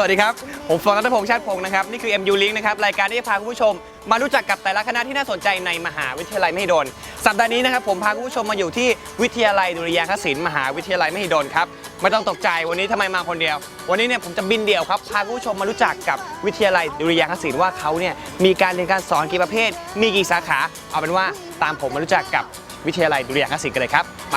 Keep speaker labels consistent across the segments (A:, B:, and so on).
A: สวัสดีครับ ผมฟองรัตพงษ์ชาติพงศ์นะครับ นี่คือ MU Link นะครับ รายการที่จะพาคุณผู้ชม มารู้จักกับแต่ละคณะที่น่าสนใจในมหาวิทยาลัยมหิดล สัปดาห์นี้นะครับผมพาคุณผู้ชมมาอยู่ที่วิทยาลัยดุริยางคศิลป์มหาวิทยาลัยมหิดลครับ ไม่ต้องตกใจวันนี้ทำไมมาคนเดียว วันนี้เนี่ยผมจะบินเดี่ยวครับพาคุณผู้ชมมารู้จักกับวิทยาลัยดุริยางคศิลป์ว่าเขาเนี่ยมีการเรียนการสอนกี่ประเภท มีกี่สาขา เอาเป็นว่าตามผมมารู้จักกับวิทยาลัยดุริยางคศิลป์กันเลยครับไป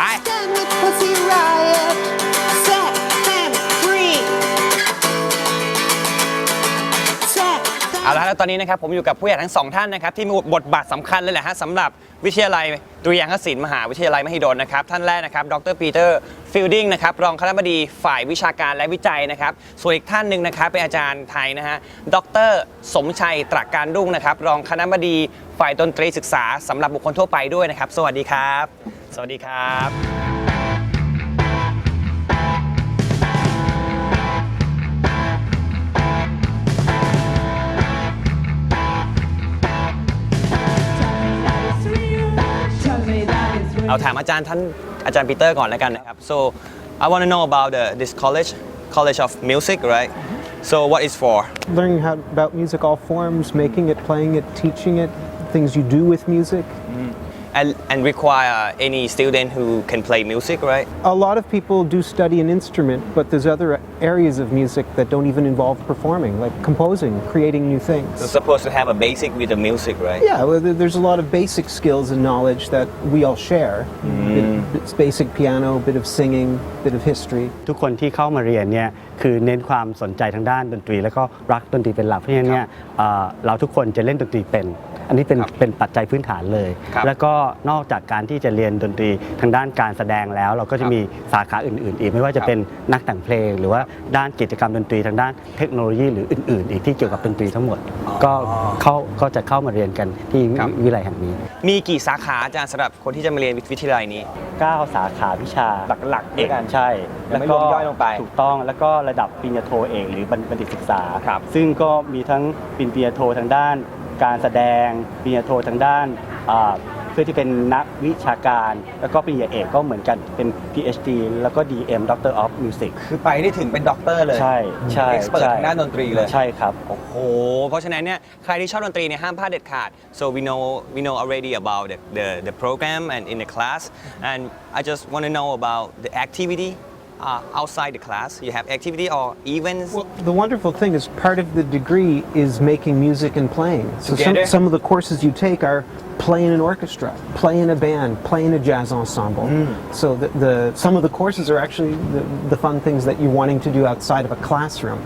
A: เอาละแล้วตอนนี้นะครับผมอยู่กับผู้ใหญ่ทั้งสองท่านนะครับที่มีบทบาทสำคัญเลยแหละฮะสำหรับวิทยาลัยดุริยางคศิลป์มหาวิทยาลัยมหิดลนะครับท่านแรกนะครับ ดรปีเตอร์ฟิลดิงนะครับรองคณบดีฝ่ายวิชาการและวิจัยนะครับส่วนอีกท่านหนึ่งนะครับเป็นอาจารย์ไทยนะฮะดรสมชัยตรักการรุ่งนะครับรองคณบดีฝ่ายดนตรีศึกษาสำหรับบุคคลทั่วไปด้วยนะครับ สวัสดีครับ สวัสดีครับ เอาถามอาจารย์ท่านอาจารย์ปีเตอร์ก่อนแล้วกันนะครับ so I want to know about the this college college of music right so what is for
B: learning how about music all forms making it playing it teaching it things you do with music
A: and and require any student who can play music right
B: a lot of people do study an instrument but there's other areas of music that don't even involve performing like composing creating new things
A: so supposed to have a basic with the music right
B: yeah well, there- there's a lot of basic skills and knowledge that we all share Bit- it's basic piano bit of singing bit of history
C: ทุกคนที่เข้ามาเรียนเนี่ยคือเน้นความสนใจทางด้านดนตรี แล้วก็รักดนตรีเป็นหลักเพราะฉะนั้นเนี่ยเอ่อเราทุกคนจะเล่นดนตรีเป็น อันนี้เป็น
A: ครับ
C: เป็นปัจจัยพื้นฐานเลย
A: ครับ
C: แล้วก็นอกจากการที่จะเรียนดนตรีทางด้านการแสดงแล้ว เราก็จะมีสาขาอื่น ๆ อีกไม่ว่าจะเป็นนักแต่งเพลง หรือว่าด้านกิจกรรมดนตรีทางด้านเทคโนโลยีหรืออื่น ๆ อีกที่เกี่ยวกับดนตรีทั้งหมด ก็เข้าก็จะเข้ามาเรียนกันที่
A: ครับ
C: วิทยาลัยแห่งนี้
A: มีกี่สาขาอาจารย์สำหรับคนที่จะมาเรียนวิทยาลัยนี้
C: 9 สาขาวิชา
A: หลักๆด้วยกัน
C: ใช่
A: ยังไม่รวมย่อยลงไป
C: ถูกต้องแล้วก็ระดับปริญญาโทเอกหรือบัณฑิตศึกษา
A: ครับ
C: ซึ่งก็มีทั้งปริญญาโททางด้าน การแสดงปริญญาโททางด้านอ่าเพื่อที่เป็นนักวิชาการ แล้วก็ปริญญาเอกก็เหมือนกันเป็น PhD แล้วก็ DM Doctor of Music
A: คือไปได้ถึงเป็นด็อกเตอร์เลย
C: ใช่ใช่
A: expert
C: ใช่
A: ทางด้านดนตรีเลย
C: ใช่ครับ
A: โอ้โห เพราะฉะนั้นเนี่ยใครที่ชอบดนตรีเนี่ยห้ามพลาดเด็ดขาด so we know we know already about the the, the program and in the class and I just want to know about the activity uh, outside the class you have activity or events
B: Well, the wonderful thing is part of the degree is making music and playing. So some,
A: Together?
B: some of the courses you take are play in an orchestra, play in a band, play in a jazz ensemble. So the, the some of the courses are actually the, the fun things that you're wanting to do outside of a classroom.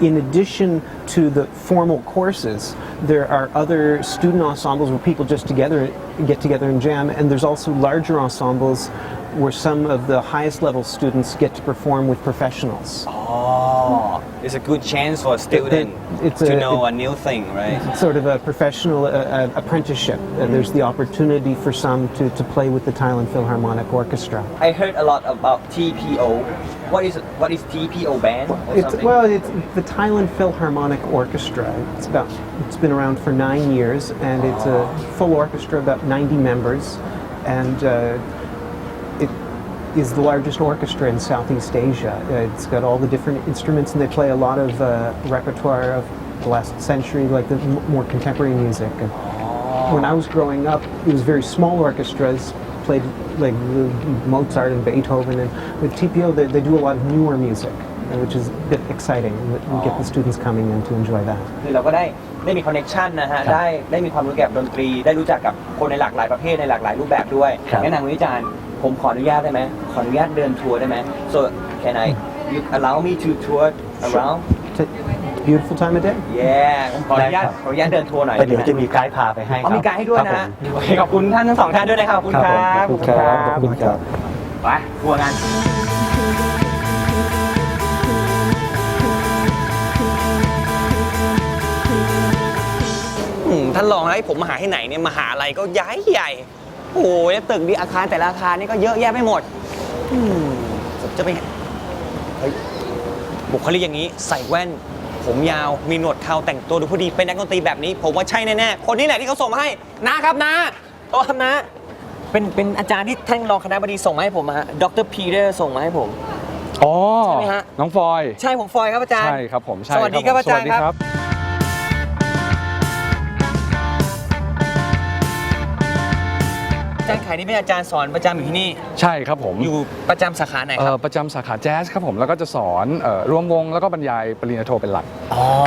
B: In addition to the formal courses, there are other student ensembles where people just together get together and jam, and there's also larger ensembles where some of the highest level students get to perform with professionals.
A: oh it's a good chance for a student
B: it's
A: to
B: a-
A: know a new thing right It's
B: sort of a professional uh, uh, apprenticeship. Uh, there's the opportunity for some to, to play with the Thailand Philharmonic Orchestra.
A: I heard a lot about TPO what is what is TPO band or
B: It's, well, it's the Thailand Philharmonic Orchestra. It's about it's been around for nine years, and it's a full orchestra, about 90 members, and uh, it is the largest orchestra in Southeast Asia. Uh, it's got all the different instruments, and they play a lot of uh, repertoire of the last century, like the m- more contemporary music. And when I was growing up, it was very small orchestras, played like the Mozart and Beethoven, and with TPO, they, they do a lot of newer music, uh, which is a bit exciting. We get the students coming in to enjoy that.
A: คือเราก็ได้ได้มีคอนเน c ชันนะฮะ ได้ได้มีความรู้เกี่ยวกับดนตรี ได้รู้จักกับคนในหลากหลายประเภทในหลากหลายรูปแบบด้วย
C: ครับ
A: งั้นทางวิจารณ์ ผมขออนุญาตได้ไหมขออนุญาตเดินทัวร์ได้ไหม so can I you allow me to tour around
B: It's a beautiful time of day.
A: yeah ผมขออนุญาต
C: ได้ครับ
A: ขออนุญาตเดินทัวร์หน่อย
C: แต่เดี๋ยวจะมีไกด์พาไปให้ค
A: อ๋อ
C: รับ
A: มีไกด์ให้ด้วยนะ
C: ครั
A: ฮะ
C: บผม
A: โอเคขอบคุณท่านทั้งสองท่านด้วยนะครับขอบคุณครับ
C: ขอบคุณครับขอบคุณครับ
A: ไปทัวร์กัน อืมท่านรองให้ผมมาหาที่ไหนเนี่ยมหาลัยก็ใหญ่ใหญ่ โอ้ยตึกดีอาคารแต่ละอาคารนี่ก็เยอะแยะไปหมดอืมผมจะไปเฮ้ยบุคลิกอย่างนี้ใส่แว่น ผมยาวมีหนวดเคราแต่งตัวดูพอดีเป็นนักดนตรีแบบนี้ ผมว่าใช่แน่ๆคนนี้แหละที่เขาส่งมาให้นะครับนะโอ้ครับนะ เป็นเป็นอาจารย์ที่ท่านรองคณะบดีส่งมาให้ผมฮะดรพีเตอร์ส่งมาให้ผม
D: อ๋อ
A: ใช่ไหมฮะ
D: น้องฟอย
A: ใช่ผมฟอยครับอาจารย์
D: ใช่ครับผมใช่
A: สวัสดีครับ
D: ผม
A: อาจารย์
D: สวัสดี
A: ครับ
D: ครับ
A: อาจารย์ไข่นี่เป็นอาจารย์สอนประจำอยู่ที่นี่
D: ใช่ครับผม
A: อยู่ประจำสาขาไหน
D: เอ่
A: ครั
D: อบ ประจำสาขาแจ๊สครับผมแล้วก็จะสอนเอ่อร่วมวงแล้วก็บรรยายปริญญาโทเป็นหลัก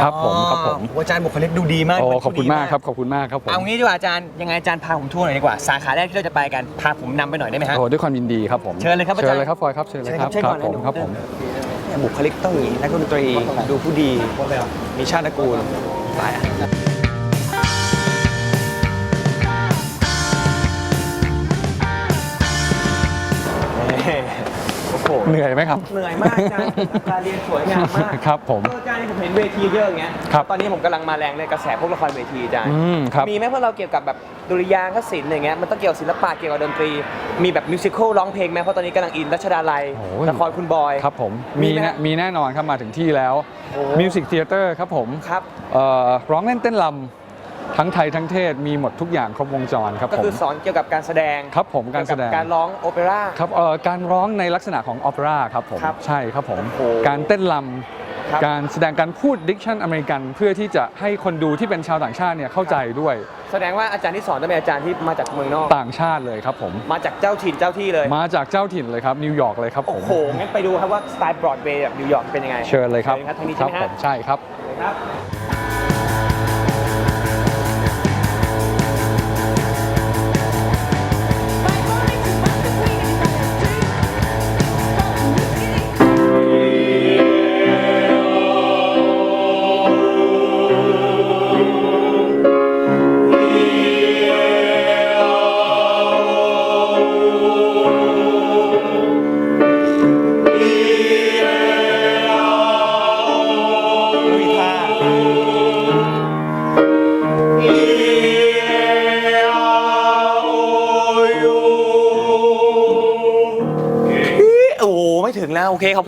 D: ครับผมครับผม
A: โอ้อาจารย์บุคลิกดูดีมาก
D: โอ้
A: ดู
D: ขอบคุณ
A: ดี
D: มากครับขอบคุณมากครับผม
A: เอางี้ดีกว่าอาจารย์ยังไงอาจารย์พาผมทัวร์หน่อยดีกว่าสาขาแรกที่เราจะไปกันพาผมนำไปหน่อยได้ไหมฮะ
D: โอ้ด้วยความยินดีครับผม
A: เชิญเลยครับอาจารย์
D: เชิญเลยครับฟอยครับเชิญเลยครับ
A: เชิญ
D: ค
A: ก่
D: รั
A: อน
D: บ
A: นะ
D: ผม
A: เดี๋ยว
D: ครับผม
A: เนี่ยบุคลิกต้องอย่างนี้นักดนตรีดูผู้ดีมีชาติตระกูลไปอะ โอ้โห
D: เหนื่อยไหมครับ
A: เหนื่อยมากอาจารย์การเรียนสวยงามมาก
D: ครับผม
A: เอออาจารย์ผมเห็นเวทีเยอะอย่างเงี้ย
D: ครับ
A: ตอนนี้ผมกำลังมาแรงเลยกระแสพวกละครเวทีอาจารย์
D: อืมครับ
A: มีไหมเพราะเราเกี่ยวกับแบบดุริยางคศิลป์อย่างเงี้ยมันต้องเกี่ยวกับศิลปะเกี่ยวกับดนตรี มีแบบมิวสิควลร้องเพลงไหมเพราะตอนนี้กำลังอินรัชดาลัย
D: โอ้ย
A: ละครคุณบอย
D: ครับผม
A: มี
D: มี
A: ไหม
D: แน่
A: ฮะ
D: มีแน่นอนครับมาถึงที่แล้ว
A: โอ้
D: มิวสิกเทเตอร์ครับผม
A: ครับ
D: เอ่อร้องเล่นเต้นรำ ทั้งไทยทั้งเทศมีหมดทุกอย่างครบวงจรครับ
A: ก็
D: ผม
A: คือสอนเกี่ยวกับการแสดง
D: ครับผมการแสดง
A: เยวบการร้องโอเปร่า
D: ครับเอ่อการร้องในลักษณะของออเปร่าครับผม
A: ครับ
D: ใช่ครับผม
A: โอ้โห
D: การเต้นร
A: ครับำ
D: การแสดงการพูดดิกชันอเมริกัน เพื่อที่จะให้คนดูที่เป็นชาวต่างชาติเนี่ยเข้าใจด้วย
A: แสดงว่าอาจารย์ที่สอนต้องเป็นอาจารย์ที่มาจากเมืองนอก
D: ต่างชาติเลยครับผม
A: มาจากเจ้าถิ่นเจ้าที่เลย
D: มาจากเจ้าถิ่นเลยครับนิวยอร์กเลยครับผ
A: โอ้
D: ม
A: โห งั้นไปดูครับว่าสไตล์บรอดเวย์แบบนิวยอร์กเป็นยังไง
D: เชิญเลยครับ
A: ชิญครับทางนี้
D: ค
A: ใช่
D: รั
A: ไหม
D: ผ
A: ฮะ
D: มใช่ครับ
A: ครับ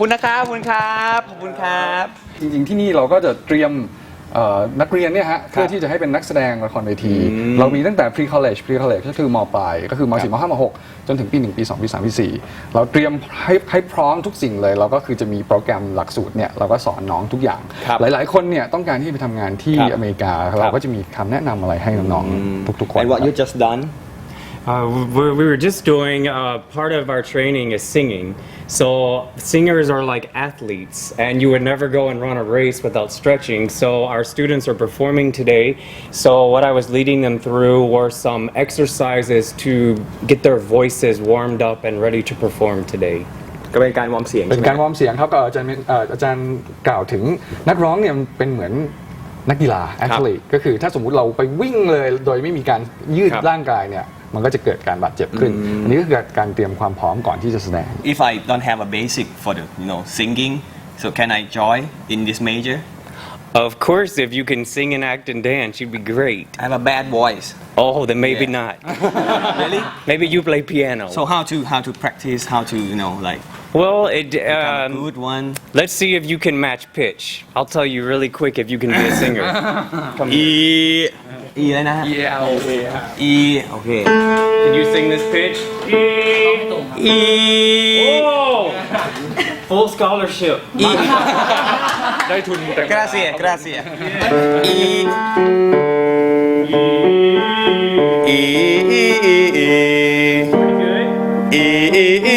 A: อเคขอบคุณนะครับ ขอบคุณครับ ขอบคุณครับ
D: จริงๆที่นี่เราก็จะเตรียมเอ่อนักเรียนเนี่ยฮะเพื่อที่จะให้เป็นนักแสดงละครเวที เรามีตั้งแต่ pre college pre college ก็คือมปลายก็คือมสี่มห้ามหกจนถึงปี1ปี2ปี3ปี4เราเตรียมให้ให้พร้อมทุกสิ่งเลย เราก็คือจะมีโปรแกรมหลักสูตรเนี่ยเราก็สอนน้องทุกอย่าง
A: ครับ
D: หลายๆคนเนี่ยต้องการที่ไปทำงานที่
A: ครับ
D: อเมริกา เราก็จะมีคำแนะนำอะไรให้น้องๆทุกๆคน
A: And what you just done
E: Uh, we we were just doing uh, part of our training is singing. So singers are like athletes, and you would never go and run a race without stretching. So our students are performing today. So what I was leading them through were some exercises to get their voices warmed up and ready to perform today.
A: ก็เป็นการวอร์มเสียง
D: เป็
A: ใช่
D: น
A: ไหม
D: การวอร์มเสียงครับก็อาจารย์เอ่ออาจารย์กล่าวถึงนักร้องเนี่ยมันเป็นเหมือนนักกีฬา athlete ก็คือถ้าสมมุติเราไปวิ่งเลยโดยไม่มีการยืด
A: ครับ
D: ร่างกายเนี่ย มันก็จะเกิดการบาดเจ็บขึ้น อันนี้ก็คือการเตรียมความพร้อมก่อนที่จะแสดง
F: if I don't have a basic for the you know singing, so can I join in this major?
E: Of course, if you can sing and act and dance, you'd be great.
F: I have a bad voice.
E: Oh, then maybe
F: Yeah.
E: not.
F: Really?
E: Maybe you play piano.
F: So how to how to practice? How to you know like
E: well, it.
F: become a
E: Um,
F: good one?
E: Let's see if you can match pitch. I'll tell you really quick if you can be a singer. Come
F: E
E: here.
F: E แล้วนะฮะ
E: Yeah.
F: E โอเค
E: Can you sing this pitch? E.
F: E
E: Oh! Full scholarship.
F: E
D: ได้ทุนแต่
F: gracias gracias E E E E
E: Good.
F: E E E E E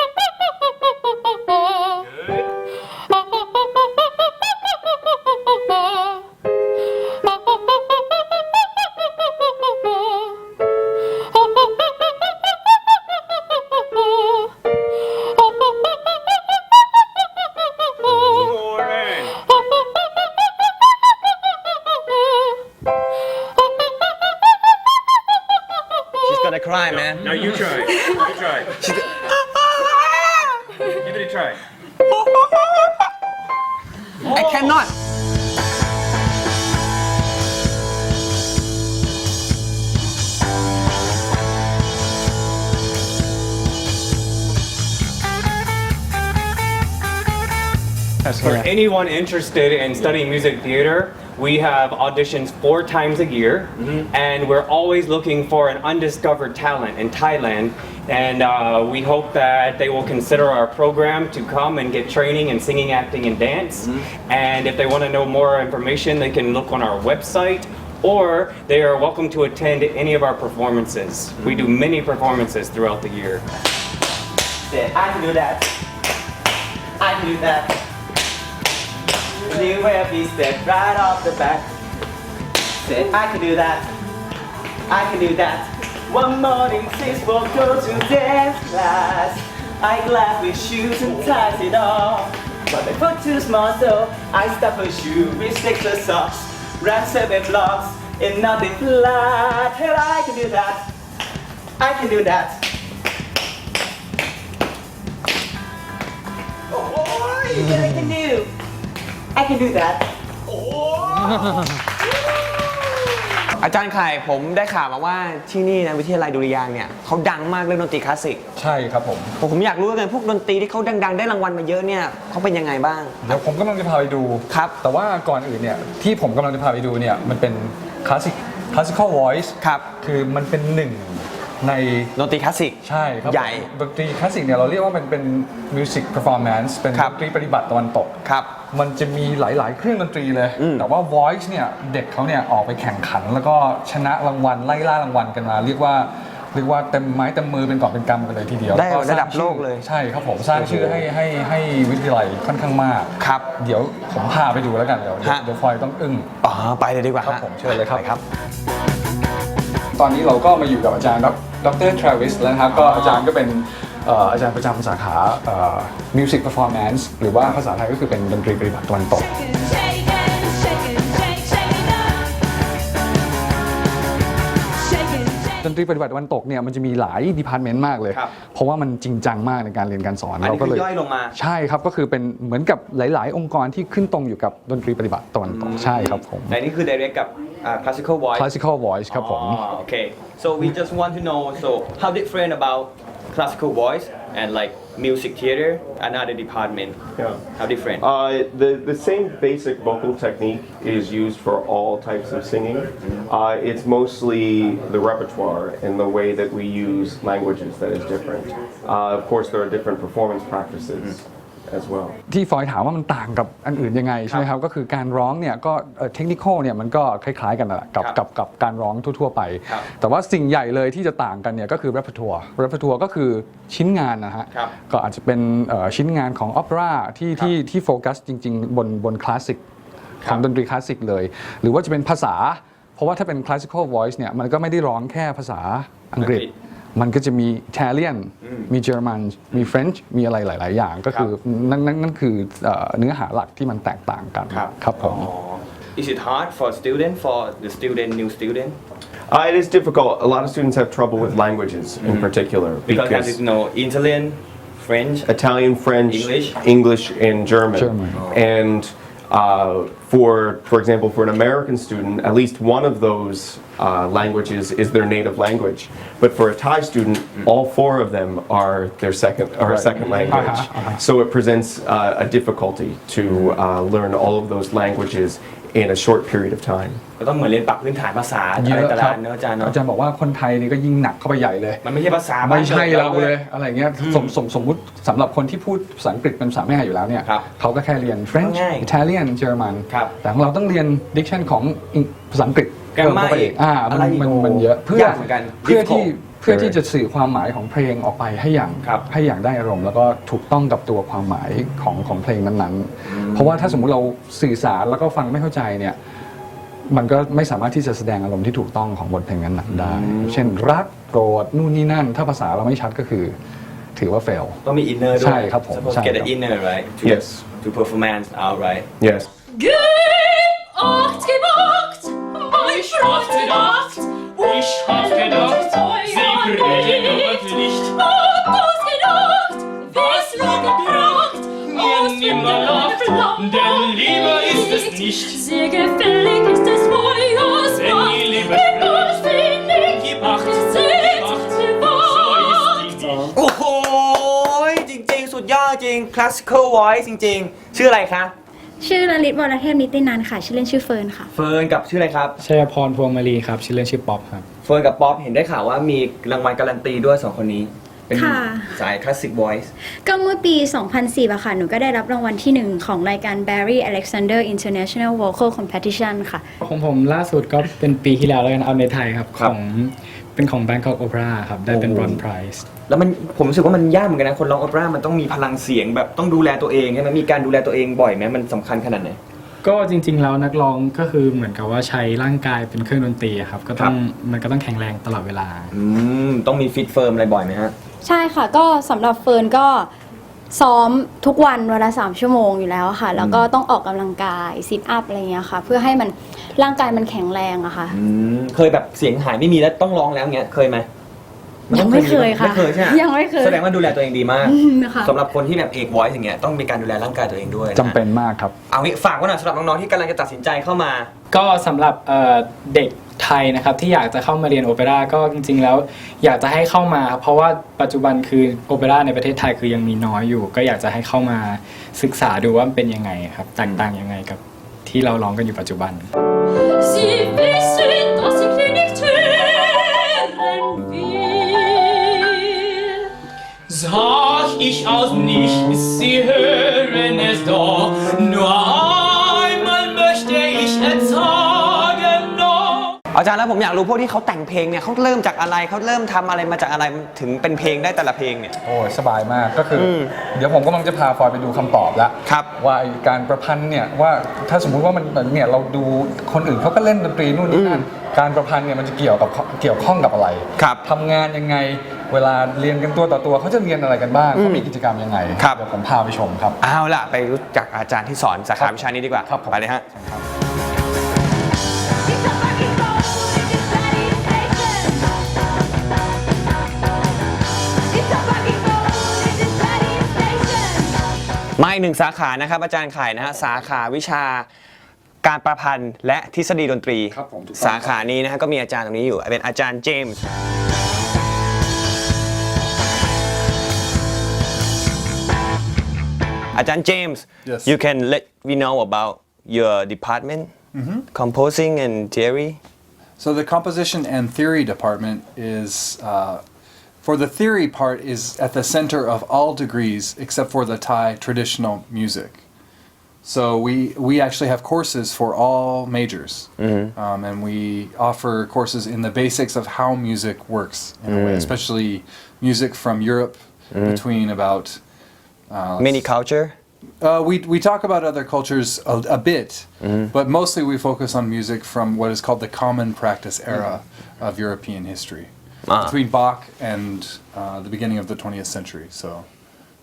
A: people. Good.
E: For anyone interested in studying music theater, we have auditions four times a year, mm-hmm. and we're always looking for an undiscovered talent in Thailand. And uh, we hope that they will consider our program to come and get training in singing, acting, and dance. Mm-hmm. And if they want to know more information, they can look on our website. Or they are welcome to attend any of our performances. Mm-hmm. We do many performances throughout the year.
G: I can do that. I can do that. New happy step right off the bat. Said, I can do that. I can do that. One morning, six will go to dance class. I glad with shoes and ties it off. But my foot too small, so I stuff a shoe with six of socks. Ran seven blocks and nothing flat. Hell, I can do that. I can do that. Oh, you think I can do? I can do that.
A: อาจารย์ไข่ผมได้ข่าวมาว่าที่นี่นะวิทยาลัยดุริยางค์เนี่ยเขาดังมากเรื่องดนตรีคลาสสิก
D: ใช่ครับผม
A: ผมอยากรู้เลยพวกดนตรีที่เขาดัง ๆ ได้รางวัลมาเยอะเนี่ยเขาเป็นยังไงบ้าง
D: เดี๋ยวผมกำลังจะพาไปดู
A: ครับ
D: แต่ว่าก่อนอื่นเนี่ยที่ผมกำลังจะพาไปดูเนี่ยมันเป็นคลาสสิกคลาสสิคอลวอยซ์
A: ครับ
D: คือมันเป็นหนึ่งใน
A: ดนตรีคลาสสิก
D: ใช่ครับ
A: ใหญ่
D: ดนตรีคลาสสิกเนี่ยเราเรียกว่ามันเป็นมิวสิกเพอร์ฟอร์แมนซ์เป็น
A: ครั
D: ด
A: บ
D: นตรีปฏิบัติตะวันตก
A: ครับ
D: มันจะมีหลาย ๆ เครื่องดนตรีเลย
A: อืม
D: แต่ว่า voice เนี่ยเด็กเขาเนี่ยออกไปแข่งขัน แล้วก็ชนะรางวัลไล่ล่ารางวัลกันมา เรียกว่าเรียกว่าเต็มไม้เต็มมือเป็นกอบเป็นกำกันเลยทีเดียว
A: ได้
D: ก็สาง
A: ระดับโลกเลย
D: ใช่ครับผมสร้างชื่อให้ให้ให้วิทยาลัยค่อนข้างมาก
A: ครับ
D: เดี๋ยวผมพาไปดูแล้วกันเดี๋ยวเดี๋ยว
A: ฮะ
D: เดี๋ยวฟลอยต้องอึ้ง
A: อ๋อไปเลยดีกว่า
D: ครับ
A: ฮะ
D: ผมเชิญเลยครับ
A: ไปครับ
D: ตอนนี้เราก็มาอยู่กับอาจารย์ดรทราวิสแล้วนะครับก็อาจารย์ก็เป็นเอ่ออาจารย์ประจำสาขามิวสิกเพอร์ฟอร์แมนซ์หรือว่าภาษาไทยก็คือเป็นดนตรีปฏิบัติตะวันตก
H: Shake and shake and shake, shake it up. Shake and shake.
D: ดนตรีปฏิบัติตะวันตกเนี่ยมันจะมีหลายดีพาร์ตเมนต์มากเลย
A: ครับ
D: เพราะว่ามันจริงจังมากในการเรียนการสอน
A: อันนี้
D: ก็
A: คือย่อยลงมา
D: ใช่ครับ ก็คือเป็นเหมือนกับหลาย ๆ องค์กรที่ขึ้นตรงอยู่กับดนตรีปฏิบัติตะวันตกใช่ครับผม
A: แต่นี่คือ direct กับอ่า classical voice
D: classical voice ครับผม
G: Oh, okay. So we just want to know so how different about classical voice and like music theater, another department.
I: Yeah.
G: How different?
I: Uh, the, the same basic vocal technique is used for all types of singing. Uh, it's mostly the repertoire and the way that we use languages that is different. Uh, of course, there are different performance practices as well.
D: ที่ฟอยถามว่ามันต่างกับอันอื่นยังไงใช่ไหมครับก็คือการร้องเนี่ยก็เทคนิคเนี่ยมันก็คล้ายๆกันนั่นแหละกับ
A: ครับ
D: กับกับการร้องทั่วๆไป
A: ครับ
D: แต่ว่าสิ่งใหญ่เลยที่จะต่างกันเนี่ยก็คือ repertoire repertoire ก็คือชิ้นงานนะฮะ
A: ครับ
D: ก็อาจจะเป็นเอ่อชิ้นงานของ opera ที่ที่ที่โฟกัสจริง ๆ บนบนคลาสสิกของดนตรีคลาสสิกเลย หรือว่าจะเป็นภาษา เพราะว่าถ้าเป็น classical voice เนี่ยมันก็ไม่ได้ร้องแค่ภาษาอังกฤษ
A: อังกฤษ
D: มันก็จะมี Italian มีเยอรมัน มี French มีอะไรหลาย ๆ อย่าง ก็คือนั่นนั่นนั่นคือเอ่อเนื้อหาหลักที่มันแตกต่างกัน
A: ครับ
D: ครับผม
G: Is it hard for student, for the student, new student?
I: Uh, it is difficult. A lot of students have trouble with languages in particular
G: Because I didn't know Italian, French.
I: Italian, French,
G: English?
I: English, and German.
D: German.
I: And uh, for, for example, for an American student, at least one of those uh, languages is their native language. But for a Thai student, all four of them are their second or a
D: Right.
I: second language. So it presents uh, a difficulty to uh, learn all of those languages in a short period of time.
G: ก็ต้องเหมือนเรียนปรับพื้นฐานภาษา
D: เย
G: อะไร
D: อะ
G: ต่า
D: ครับ
G: งๆเนอะอาจารย์เนอะ
D: อาจารย์บอกว่าคนไทยนี่ก็ยิ่งหนักเข้าไปใหญ่เลย
G: มันไม่ใช่ภาษาบ้าน
D: ไม่ใช่
G: กิด
D: เราเลยอะไรเงี้ยสมสมสมมุติสำหรับคนที่พูดภาษาอังกฤษเป็นภาษาแม่อยู่แล้วเนี่ย
G: ครับ
D: เขาก็แค่เรียน French
G: ง่าย
D: Italian German
G: ครับ ับ
D: แต่ของเราต้องเรียน diction ของภาษาอังกฤษ
G: Grammar
D: เพิ่มเข้าไปอีกอ่า
G: อะ
D: มัน
G: ไรอีก
D: มัน
G: โอ้
D: มันเยอะเพื่อยา
G: กเหมือนกัน
D: เพื่อที่
G: difficult
D: เพื่อที่จะสื่อความหมายของเพลงออกไปให้อย่าง
G: ครับ
D: ให้อย่างได้อารมณ์ แล้วก็ถูกต้องกับตัวความหมายของของเพลงนั้นๆ เพราะว่าถ้าสมมุติเราสื่อสารแล้วก็ฟังไม่เข้าใจเนี่ยมันก็ไม่สามารถที่จะแสดงอารมณ์ที่ถูกต้องของบทเพลงนั้นๆได้ เช่นรักโกรธนู่นนี่นั่น ถ้าภาษาเราไม่ชัดก็คือ ถือว่า fail
G: ต้องมีอินเนอร์ด้วย
D: ใช่ครับผม
G: Supposed
D: ใช่
G: to get
D: ครั
G: the
D: บ
G: inner right to
I: Yes.
G: to performance out right
I: Yes.
H: Geacht, gewagt, mein Freund gedacht. Ich hab gedacht, sie bringen Licht. Und ausgedacht, wie's lang gebracht. Flammenloft,
E: denn Liebe ist es nicht.
H: Sehr gefällig ist es Feuers
E: Wenn die Liebe
H: Gib uns wenig,
E: Gib acht,
H: seht
E: gib acht.
H: die Wahrheit.
E: So ist die
A: โอ้โห จริง ๆ สุดยอดจริง classical voice จริง ๆ ชื่ออะไรคะ
J: ชื่อลลิตวรเทพนิตินันท์ค่ะ ชื่อเล่นชื่อเฟิร์นค่ะ
A: เฟิร์นกับชื่ออะไรครับ
K: ชัยพรพวงมาลีครับ ชื่อเล่นชื่อป๊อปครับ
A: เฟิร์นกับป๊อปเห็นได้ข่าวว่ามีรางวัลการันตีด้วยสองคนนี้ เป็น
J: ค่ะ
A: สาย classic voice
J: ก็เมื่อปี 2004อะค่ะ หนูก็ได้รับรางวัลที่หนึ่งของรายการ Barry Alexander International Vocal Competition ค่ะ
K: ของผมล่าสุดก็เป็นปีที่แล้วแล้วกันเอาในไทยครับ
A: ครับ
K: ของ เป็นของ Bangkok Opera ครับ ได้เป็น
A: โอ้
K: Bronze Prize
A: แล้วมันผมรู้สึกว่ามันยากเหมือนกันนะคนร้องโอเปร่ามันต้องมีพลังเสียงแบบต้องดูแลตัวเองใช่ไหมมีการดูแลตัวเองบ่อยไหมมันสำคัญขนาดไหน
K: ก็จริง ๆ แล้วนักร้องก็คือเหมือนกับว่าใช้ร่างกายเป็นเครื่องดนตรีอะครับ ก็ต้องมันก็ต้องแข็งแรงตลอดเวลา
A: อืมต้องมีฟิตเฟิร์มอะไรบ่อยไหมฮะ
J: ใช่ค่ะ ก็สำหรับเฟิร์นก็ซ้อมทุกวันวันละ3ชั่วโมงอยู่แล้วค่ะ แล้วก็ต้องออกกำลังกายซิทอัพอะไรเงี้ยค่ะ เพื่อให้มัน ร่างกายมันแข็งแรงอะค่ะ
A: อืมเคยแบบเสียงหายไม่มีแล้วต้องร้องแล้วเงี้ยเคยไหมน
J: ยั
A: ต้อง
J: ไม่เคยค่ะ
A: ไม่เคยใช่ไหม
J: ยังไม่เคย
A: แสดงว่าดูแลตัวเองดีมาก
J: อืมนะคะ
A: สำหรับคนที่แบบเอก voice อย่างเงี้ยต้องมีการดูแลร่างกายตัวเองด้วยะ
D: จำเป็นมากครับ
A: เอางี้ฝากไว้หน่อยสำหรับน้องๆที่กำลังจะตัดสินใจเข้ามา
K: ก็สำหรับเอ่อเด็กไทยนะครับที่อยากจะเข้ามาเรียนโอเปร่าก็จริง ๆ แล้วอยากจะให้เข้ามาครับเพราะว่าปัจจุบันคือโอเปร่าในประเทศไทยคือยังมีน้อยอยู่ ก็อยากจะให้เข้ามาศึกษาดูว่ามันเป็นยังไงครับแตกต่างยังไงกับ ที่เราร้องกันอยู่ปัจจุบัน
H: Sie wissen, dass ich sie nicht hören will.
E: Sag ich aus nichts, Sie hören es doch. Nur
A: อาจารย์แล้วผมอยากรู้พวกที่เขาแต่งเพลงเนี่ยเขาเริ่มจากอะไรเขาเริ่มทำอะไรมาจากอะไรถึงเป็นเพลงได้แต่ละเพลงเนี่ย
D: โอ้ยสบายมากก็คืออ
A: ม
D: เดี๋ยวผมกำลังจะพาฟอยไปดูคำตอบแล้ว
A: ครับ
D: ว่าไอ้การประพันธ์เนี่ยว่าถ้าสมมุติว่ามันเนี่ยเราดูคนอื่นเขาก็เล่นดนตรีนู่นนี่นั่นการประพันธ์เนี่ยมันจะเกี่ยวกับเกี่ยวข้องกับอะไร
A: ครับ
D: ทำงานยังไงเวลาเรียนกันตัวต่อตัวเขาจะเรียนอะไรกันบ้างเขามีกิจกรรมยังไง
A: ครับ
D: เดี๋ยวผมพาไปชมครับ
A: เอาล่ะไปรู้จักอาจารย์ที่สอนสาขาวิชานี้ดีกว่า
D: ครับผม
A: ไปเลยฮะ
H: It's
A: มาอีกหนึ่งสาขานะครับอาจารย์ไข่นะฮะสาขาวิชาการประพันธ์และทฤษฎีดนตรี
D: ครับผมถูกต้อง
A: สาขานี้นะฮะก็มีอาจารย์ตรงนี้อยู่ เป็นอาจารย์เจมส์อาจารย์เจมส์
L: Yes.
A: you can let me know about your department composing and theory
L: So the composition and theory department is, uh, for the theory part, is at the center of all degrees except for the Thai traditional music. So we we actually have courses for all majors, um, and we offer courses in the basics of how music works in a way, especially music from Europe between about. Uh,
A: many culture
L: uh, we, we talk about other cultures a, a bit, but mostly we focus on music from what is called the common practice era of European history. Between Bach and uh, the beginning of the 20th century. So,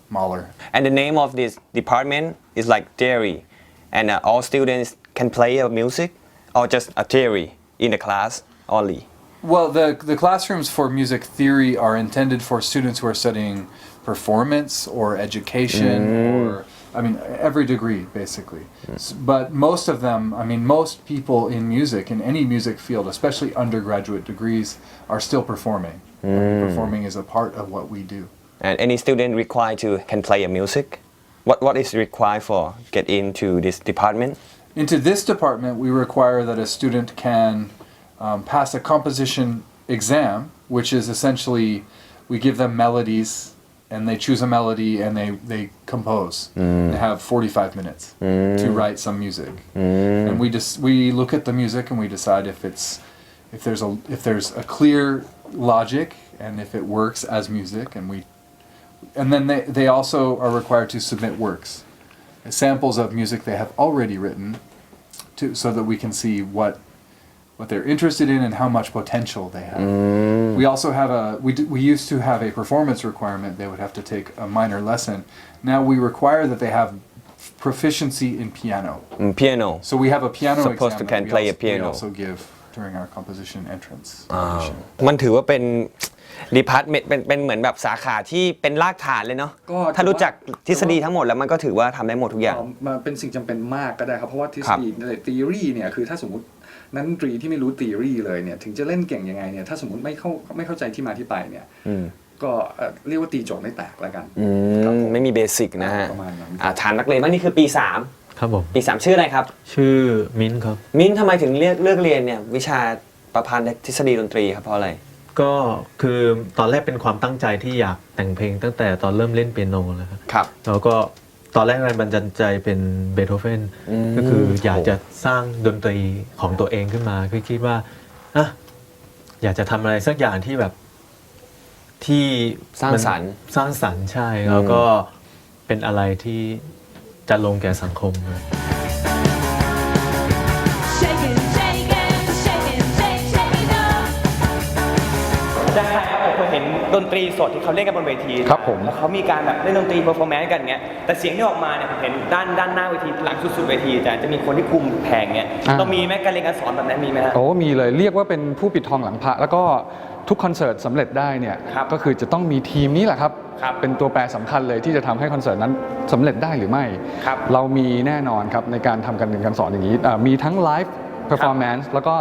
L: Mahler.
A: and the name of this department is like theory and uh, all students can play a music or just a theory in the class only
L: Well, the, the classrooms for music theory are intended for students who are studying performance or education or, I mean, every degree basically. S- But most of them, I mean, most people in music, in any music field, especially undergraduate degrees, are still performing. Performing is a part of what we do.
A: and any student required to can play a music what what is required for get into this department
L: Into this department, we require that a student can um, pass a composition exam, which is essentially we give them melodies and they choose a melody and they, they compose. Mm. They have 45 minutes mm. to write some music. Mm. And we just we look at the music and we decide if it's if there's a if there's a clear logic and if it works as music and we and then they, they also are required to submit works samples of music they have already written to so that we can see what what they're interested in and how much potential they have. We also have a we, d- we used to have a performance requirement they would have to take a minor lesson. Now we require that they have proficiency in piano.
A: Mm, piano
L: So we have a piano
A: Supposed
L: exam
A: to can
L: that we
A: play a
L: also, we
A: piano.
L: also give during our composition entrance.
A: มันถือว่าเป็น ดีพาร์ตเมนต์เป็นเป็นเหมือนแบบสาขาที่เป็นรากฐานเลยเนาะ
D: ก็
A: ถ้ารู้จักทฤษฎีทั้งหมดแล้วมันก็ถือว่าทำได้หมดทุกอย่าง
D: เอ่อมันเป็นสิ่งจำเป็นมากก็ได้ครับ เพราะว่าทฤษ
A: ครับ
D: ฎีใน theory เนี่ยคือถ้าสมมติ นักดนตรีที่ไม่รู้ theory เลยเนี่ยถึงจะเล่นเก่งยังไงเนี่ยถ้าสมมติไม่เข้าไม่เข้าใจที่มาที่ไปเนี่ย
A: อืม
D: ก็เอ่อเรียกว่าตีโจทย์ไม่แตกแล้วกัน
A: อืมไม่มีเบสิกนะฮะ
D: ประมาณนั้น
A: อ่าถามนักเรียนบ้างนี่คือปี3
M: ครับผม
A: ปี 3 ชื่ออะไรครับ
M: ชื่อมิ้นท์ครับ
A: มิ้นท์ทำไมถึงเลือกเลือกเรียนเนี่ยวิชาประพันธ์และทฤษฎีดนตรีครับเพราะอะไร
M: ก็คือตอนแรกเป็นความตั้งใจที่อยากแต่งเพลงตั้งแต่ตอนเริ่มเล่นเปียโนแล้วครับ
A: ครับ
M: แล้วก็ ตอนแรกแรงบันดาลใจเป็นเบโธเฟน
A: อืม
M: ก็คืออยากจะสร้างดนตรีของตัวเองขึ้นมาคือคิดว่าอะอยากจะทำอะไรสักอย่างที่แบบที่
A: สร้าง
M: มัน
A: สรรค์
M: สร้างสรรค์ใช่ แล้วก็เป็นอะไรที่จะลงแก่สังคมครับ
G: เคยเห็นดนตรีสดที่เขาเล่นกันบนเวที
D: ครับผม
G: แล้วเขามีการแบบเล่นดนตรีเปอร์ฟอร์แมนซ์กันเงี้ยแต่เสียงที่ออกมาเนี่ยผมเห็นด้านด้านหน้าเวทีหลังสุดๆเวทีอาจารย์จะมีคนที่คุมแผงเงี้ย
D: อ่า
G: เรามีไหมการเรียนการสอนแบบนั้นมีไหมฮะ
D: โอ้มีเลยเรียกว่าเป็นผู้ปิดทองหลังพระแล้วก็ทุกคอนเสิร์ตสำเร็จได้เนี่ย
G: ครับ
D: ก็คือจะต้องมีทีมนี้แหละครับ
G: ครับ
D: เป็นตัวแปรสำคัญเลยที่จะทำให้คอนเสิร์ตนั้นสำเร็จได้หรือไม่
G: ครับ
D: เรามีแน่นอนครับในการทำการเรียนการสอนอย่างนี้อ่ามีทั้งไลฟ์ เพอร์ฟอร์แมนซ์แล้วก็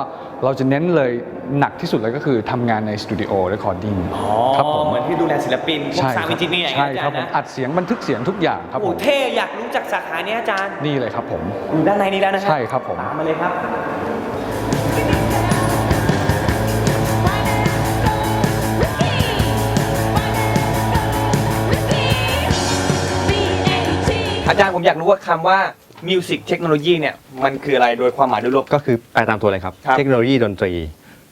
D: เราจะเน้นเลยหนักที่สุดเลยก็คือทำงานในสตูดิโอเรคคอร์ดิ้ง
G: อ๋อ
D: ครับผม
G: เหมือนที่ดูแลศิลปินพวก
D: ใช่
G: ซาวด์
D: ค
G: อิ
D: รั
G: นจิเนียร์อย่าง
D: ใช่
G: เงี้ยอา
D: ครั
G: จา
D: บ
G: รย์
D: ผม
G: นะ
D: อัดเสียงบันทึกเสียงทุกอย่างครับ
G: โอ้
D: ผม
G: เท่อยากรู้จักสาขาเนี้ยอาจารย์
D: นี่เลยครับผม
G: อยู่ด้านในนี้แล้วนะฮะ
D: ใช่ครับผม
G: ตามมาเลยครับ
A: อาจารย์ผมอยากรู้ว่าคำว่า มิวสิกเทคโนโลยีเนี่ยมันคืออะไรโดยความหมายโดยรวม
N: ก็คือแปลตามตัวเลยครับ
A: ครับ
N: เทคโนโลยีดนตรี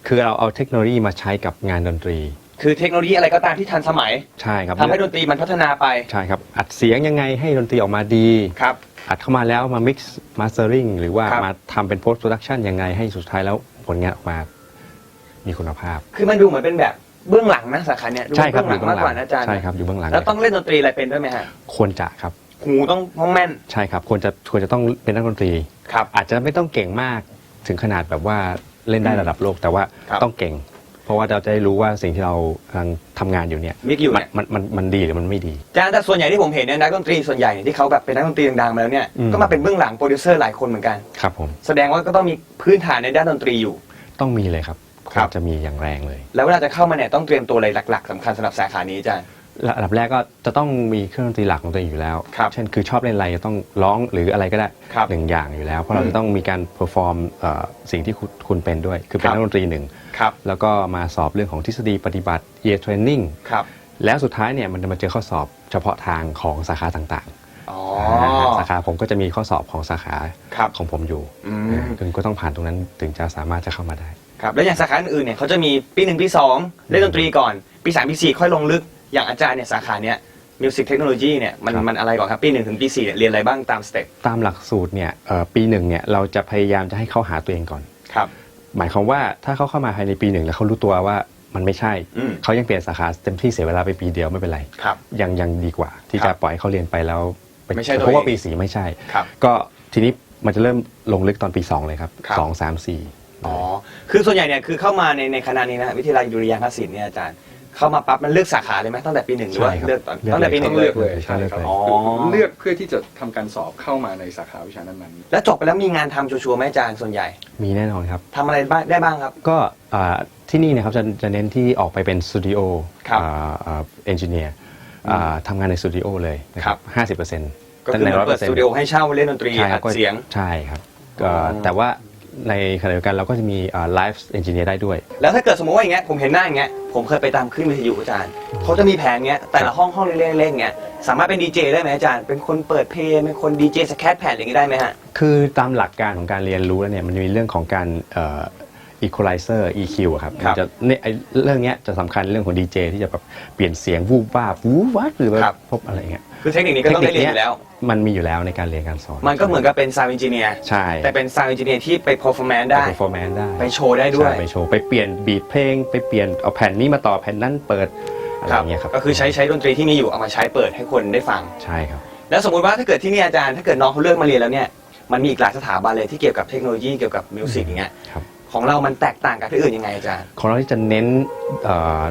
N: คือเราเอาเทคโนโลยีมาใช้กับงานดนตรี
A: คือเทคโนโลยีอะไรก็ตามที่ทันสมัย
N: ใช่ครับ
A: ทำให้ดนตรีมันพัฒนาไป
N: ใช่ครับ อัดเสียงยังไงให้ดนตรีออกมาดี
A: ครับ
N: อัดเข้ามาแล้วมา mix mastering หรือว่า
A: ครับ
N: มาทำเป็น post production ยังไงให้สุดท้ายแล้วผลงานออกมา มีคุณภาพ
A: คือมันดูเหมือนเป็นแบบเบื้องหลังนะสาขาเนี่ยดู
N: ใช่ครับ
A: เบื้องหลังมากกว่านะอาจารย์
N: ใช่ครับอยู่เบื้องหลัง
A: แล้วต้องเล่นดนตรีอะไรเป็นด้วยไหมฮะ
N: ควรจะครับ
A: หูต้องต้องแม่น
N: ใช่ครับควรจะควรจะต้องเป็นนักดนตรี
A: ครับ
N: อาจจะไม่ต้องเก่งมากถึงขนาดแบบว่าเล่นได้ระดับโลกแต่ว่า
A: ครับ
N: ต้องเก่ง เพราะว่าเราจะได้รู้ว่าสิ่งที่เรากำลังทำงานอยู่เนี่ย
A: มิกอยู่
N: มัน
A: เนี่ย
N: มันมันมันดีหรือมันไม่ดี
A: อาจารย์แต่ส่วนใหญ่ที่ผมเห็นเนี่ยนักดนตรีส่วนใหญ่เนี่ยที่เขาแบบเป็นนักดนตรีดังๆมาแล้วเนี่ย
N: อืม
A: ก็มาเป็นเบื้องหลังโปรดิวเซอร์หลายคนเหมือนกัน
N: ครับผม
A: แสดงว่าก็ต้องมีพื้นฐานในด้านดนตรีอยู่
N: ต้องมีเลยครับ
A: ครับ
N: วรจะมีอย่างแรงเลย
A: แล้วเวลาจะเข้ามาเนี่ยต้องเตรียมตัวอะไรหลัก ๆสำคัญสำหรับสาขานี้อาจารย์
N: ระดับแรกก็จะต้องมีเครื่องดนตรีหลักของตัวเองอยู่แล้ว
A: ครับ
N: เช่นคือชอบเล่นอะไรจะต้องร้องหรืออะไรก็ได้
A: ครับ
N: หนึ่งอย่างอยู่แล้ว เพราะเรา
A: อืม
N: จะต้องมีการเพอร์ฟอร์มสิ่งที่คุณคุณเป็นด้วย คือเป็น
A: ครับ
N: นักดนตรีหนึ่ง
A: ครับ
N: แล้วก็มาสอบเรื่องของทฤษฎีปฏิบัติ year training
A: ครับ
N: แล้วสุดท้ายเนี่ยมันจะมาเจอข้อสอบเฉพาะทางของสาขาต่าง
A: อ๋อ
N: ๆ สาขาผมก็จะมีข้อสอบของสาขา
A: ครับ
N: ของผมอยู่
A: อืม
N: คุณก็ต้องผ่านตรงนั้นถึงจะสามารถจะเข้ามาได้
A: ครับ แล้วอย่างสาขาอื่นๆเนี่ยเขาจะมีปีหนึ่งปีสองเล่นดนตรีก่อน ปีสามปีสี่ค่อยลงลึก อย่างอาจารย์เนี่ยสาขาเนี่ยมิวสิกเทคโนโลยีเนี่ยมัน
N: ครับ
A: มันอะไรก่อนครับ ปีหนึ่งถึงปีสี่เนี่ยเรียนอะไรบ้างตามสเต็ป
N: ตามหลักสูตรเนี่ยเอ่อปีหนึ่งเนี่ยเราจะพยายามจะให้เขาหาตัวเองก่อน
A: ครับ
N: หมายความว่าถ้าเขาเข้ามาภายในปีหนึ่งแล้วเขารู้ตัวว่ามันไม่ใช่
A: อืม
N: เขายังเปลี่ยนสาขาเต็มที่เสียเวลาไปปีเดียวไม่เป็นไร
A: ครับ
N: ยังยังดีกว่า ที่
A: ครั
N: จะ
A: บ
N: ปล่อยให้เขาเรียนไปแล้วป
A: ไม่ใช่ตัว
N: เพราะว่า
A: เอง
N: ปีสี่ไม่ใช่
A: ครับ
N: ก็ทีนี้มันจะเริ่มลงลึกตอนปี 2 เลยครับ
A: ครับ
N: สองสามสี่
A: อ๋อ คือส่วนใหญ่เนี่ยคือเข้ามาในในคณะนี้นะวิทยาลัยดุริยางคศิลป์เนี่ยอาจารย์ เข้ามาปั๊บมันเลือกสาขาเลยไหมตั้งแต่ปีหนึ่งหรือว่า
N: ใช่ครับ
A: เลือกตอนตั้งแต่ปีหนึ่ง
N: เลื
A: เล
N: อยกเลย
D: ใช่ครับ
A: อ๋อ
D: เลือกเพื่อที่จะทำการสอบเข้ามาในสาขาวิชานั้นๆ
A: แล้วจบไปแล้วมีงานทำชัวร์ๆไหมอาจารย์ส่วนใหญ่
N: มีแน่นอนครับ
A: ทำอะไรบ้างได้บ้างครับ
N: ก็อ่าที่นี่นะครับจะจะเน้นที่ออกไปเป็นสตูดิโอ
A: ครับ
N: เอนจิเนียร์ทำงานในสตูดิโอเลยนะครับห้าสิบเปอร์เซ็นต์
A: ก็คือเหมือนเปิดสตูดิโอให้เช่าเล่นดนตรี
N: ใช่ค
A: อั
N: รับ
A: ดเสียง
N: ใช่ครับก็
A: อ๋อ
N: แต่ว่า ในขณะเดียวกันเราก็จะมีไลฟ์เอนจิเนียร์ได้ด้วย
A: แล้วถ้าเกิดสมมติว่าอย่างเงี้ยผมเห็นหน้าอย่างเงี้ยผมเคยไปตามคลื่นวิทยุอาจารย์เขาจะมีแผงเงี้ยแต่ละห้องห้องเล็กๆๆเงี้ยสามารถเป็นดีเจได้ไหมอาจารย์ เป็นคนเปิดเพลงเป็นคนดีเจสแคตแผ่นอย่างงี้ได้ไหมฮะ
N: คือตามหลักการของการเรียนรู้แล้วเนี่ยมันจะมีเรื่องของการเอ่อ equalizer EQ อะครับ
A: ครับ
N: มันจะเนี่ยไอ้เรื่องเนี้ยจะสำคัญเรื่องของดีเจที่จะแบบเปลี่ยนเสียงวูบวาบวูบวับหรือว่า
A: ครับ
N: พบอะไรเงี้ย
A: คือเทคนิคนี้ก็ต้องได้เรียนอยู่แล้ว
N: มันมีอยู่แล้วในการเรียนการสอน
A: มันก็เหมือนกับเป็นซาวด์เอนจิเนียร์
N: ใช่
A: แต่เป็นซาวด์เอนจิเนียร์ที่ไป performance ได้
N: ไป performance ได้
A: ไปโชว์ได้ด้วย
N: ใช่ไปโชว์ไปเปลี่ยนบีทเพลง ไปเปลี่ยนเอาแผ่นนี้มาต่อแผ่นนั้นเปิดอะไรอย่างเงี้ยครับ
A: ก็คือใช้ใช้ดนตรีที่มีอยู่เอามาใช้เปิดให้คนได้ฟัง
N: ใช่ครับ
A: แล้วสมมติว่าถ้าเกิดที่นี่อาจารย์ถ้าเกิดน้องเขาเลือกมาเรียนแล้วเนี่ยมันมีอีกหลายสถาบันเลยที่เกี่ยวกับเทคโนโลยีเกี่ยวกับมิวสิกอย่างเงี้ย
N: ครับ
A: ของเรามันแตกต่างกับที่อื่นยังไงอาจารย์
N: ของเราที่จะเน้นเอ่อ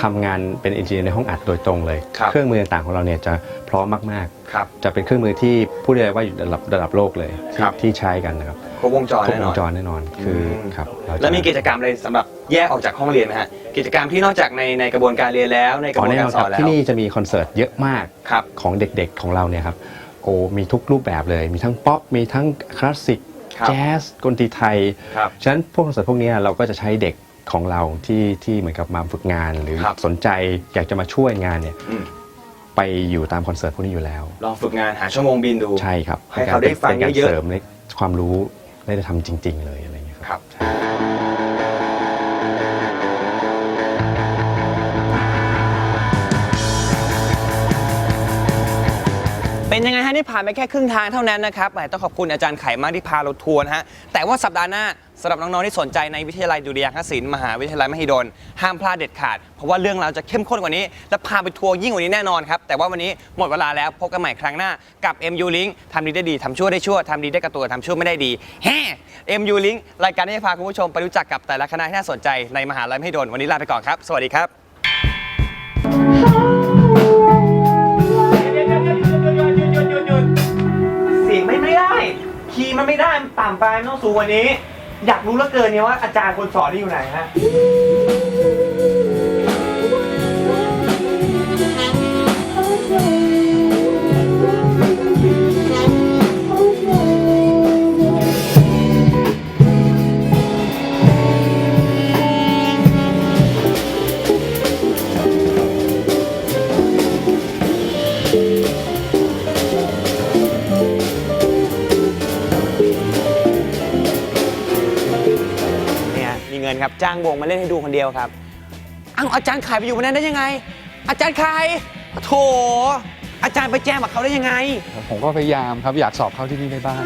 N: ทำงานเป็นเอนจิเนียร์ในห้องอัดโดยตรงเลย
A: ครับ
N: เครื่องมือต่างๆของเราเนี่ยจะพร้อมมาก
A: ครับ
N: ๆ จะเป็นเครื่องมือที่พูดได้เลยว่าอยู่ระดับระดับโลกเลยที่
A: ครับ
N: ที่ใช้กันนะครับ
A: ครบวงจร
N: ครบ
A: แน่น
N: ว
A: องน
N: จรแน่นอนคืออครับเราจะ
A: แล้วมีกิจกรรมอะไรสำหรับแยกออกจากห้องเรียนไหมฮะกิจกรรมที่นอกจากในในกระบวนการเรียนแล้วในกระ
N: อ๋
A: บ
N: อ
A: วน
N: แน่
A: กานร
N: อน
A: ส
N: ค
A: อ
N: รั
A: น
N: บ
A: แล้ว
N: ที่นี่จะมีคอนเสิร์ตเยอะมาก
A: ครับ
N: ของเด็กๆของเราเนี่ยครับโอ้มีทุกรูปแบบเลย มีทั้งป๊อปมีทั้งคลาสสิก
A: ครับ
N: แจ๊สดนตรีไทย
A: ครับ
N: ฉะนั้นพวกคอนเสิร์ตพวกเนี้ยเราก็จะใช้เด็ก ของเราที่ที่เหมือนกับมาฝึกงาน หรือ
A: ครับ
N: สนใจอยากจะมาช่วยงานเนี่ย
A: อืม
N: ไปอยู่ตามคอนเสิร์ตพวกนี้อยู่แล้ว
A: ลองฝึกงานหาชั่วโมงบินดู
N: ใช่ครับ
A: ให้เขาได้ฟัง
N: ป็นการ
A: เยอะๆ
N: เสริมในความรู้ได้ทำจริง ๆ เลยอะไรอย่างเงี้ยครับ
A: ครับ เป็นยังไงฮะนี่ผ่านไปแค่ครึ่งทางเท่านั้นนะครับแหมต้องขอบคุณอาจารย์ไข่มากที่พาเราทัวร์นะฮะแต่ว่าสัปดาห์หน้าสำหรับน้องๆที่สนใจในวิทยาลัยดุริยางคศิลป์มหาวิทยาลัยมหิดลห้ามพลาดเด็ดขาด เพราะว่าเรื่องราวจะเข้มข้นกว่านี้ และพาไปทัวร์ยิ่งกว่านี้แน่นอนครับ แต่ว่าวันนี้หมดเวลาแล้วพบกันใหม่ครั้งหน้ากับ MU Link ทำดีได้ดีทำชั่วได้ชั่วทำดีได้กับตัวทำชั่วไม่ได้ดีแฮ่ MU Link รายการที่จะพาคุณผู้ชมไปรู้จักกับแต่ละคณะที่น่าสนใจในมหาลัยมหิดลวันนี้ลาไปก่อนครับ สวัสดีครับ ไม่ได้ คีย์มันไม่ได้มันต่ำไปมันต้องสูงกว่านี้ อยากรู้เหลือเกินเนี่ยว่าอาจารย์คนสอนนี่อยู่ไหนฮะเจ้างวงมาเล่นให้ดูคนเดียวครับอังอาจารย์ขายไปอยู่บนนั้นได้ยังไง อาจารย์ขายโถอาจารย์ไปแจ้งกับเขาได้ยังไง
D: ผมก็พยายามครับอยากสอบเข้าที่นี่ได้บ้าง